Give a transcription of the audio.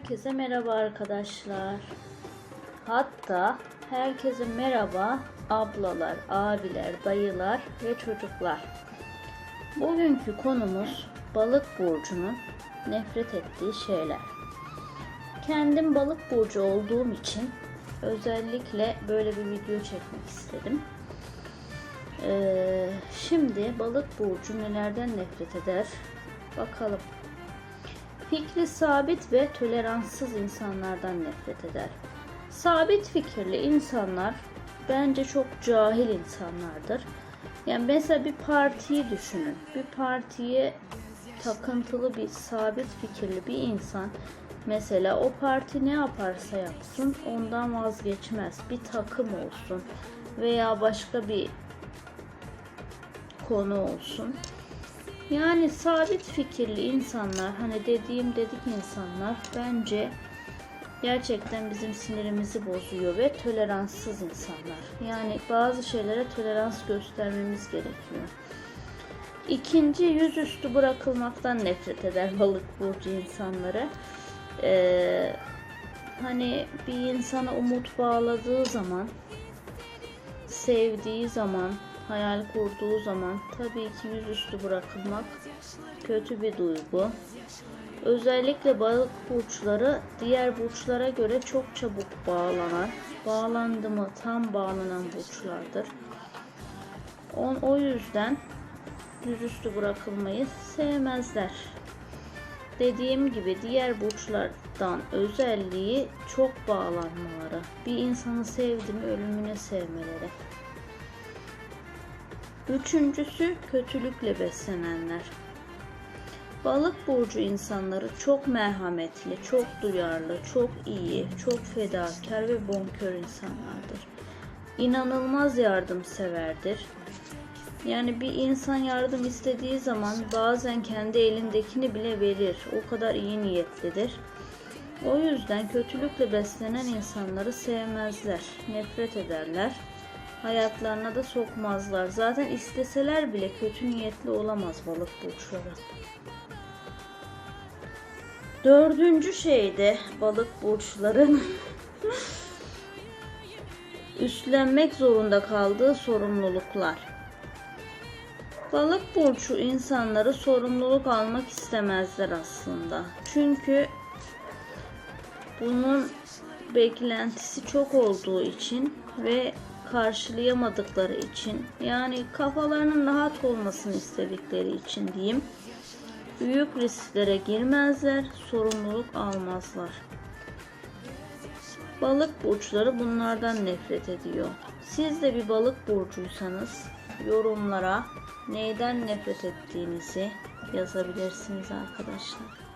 Herkese merhaba arkadaşlar. Hatta herkese merhaba ablalar, abiler, dayılar ve çocuklar. Bugünkü konumuz balık burcunun nefret ettiği şeyler. Kendim balık burcu olduğum için özellikle böyle bir video çekmek istedim. Ee, şimdi balık burcu nelerden nefret eder? Bakalım. Fikri sabit ve toleranssız insanlardan nefret eder. Sabit fikirli insanlar bence çok cahil insanlardır. Yani mesela bir partiyi düşünün. Bir partiye takıntılı bir sabit fikirli bir insan mesela o parti ne yaparsa yapsın ondan vazgeçmez. Bir takım olsun veya başka bir konu olsun. Yani sabit fikirli insanlar, hani dediğim dedik insanlar bence gerçekten bizim sinirimizi bozuyor ve toleranssız insanlar. Yani bazı şeylere tolerans göstermemiz gerekiyor. İkinci yüzüstü bırakılmaktan nefret eder balık burcu insanları. Ee, hani bir insana umut bağladığı zaman, sevdiği zaman, hayal kurduğu zaman tabii ki yüzüstü bırakılmak kötü bir duygu. Özellikle balık burçları diğer burçlara göre çok çabuk bağlanan, bağlandı mı tam bağlanan burçlardır. On, o yüzden yüzüstü bırakılmayı sevmezler. Dediğim gibi diğer burçlardan özelliği çok bağlanmaları. Bir insanı sevdi mi ölümüne sevmeleri. Üçüncüsü kötülükle beslenenler. Balık burcu insanları çok merhametli, çok duyarlı, çok iyi, çok fedakar ve bonkör insanlardır. İnanılmaz yardımseverdir. Yani bir insan yardım istediği zaman bazen kendi elindekini bile verir. O kadar iyi niyetlidir. O yüzden kötülükle beslenen insanları sevmezler, nefret ederler hayatlarına da sokmazlar. Zaten isteseler bile kötü niyetli olamaz balık burçları. Dördüncü şeyde balık burçların üstlenmek zorunda kaldığı sorumluluklar. Balık burcu insanları sorumluluk almak istemezler aslında. Çünkü bunun beklentisi çok olduğu için ve karşılayamadıkları için yani kafalarının rahat olmasını istedikleri için diyeyim büyük risklere girmezler, sorumluluk almazlar. Balık burçları bunlardan nefret ediyor. Siz de bir balık burcuysanız yorumlara neyden nefret ettiğinizi yazabilirsiniz arkadaşlar.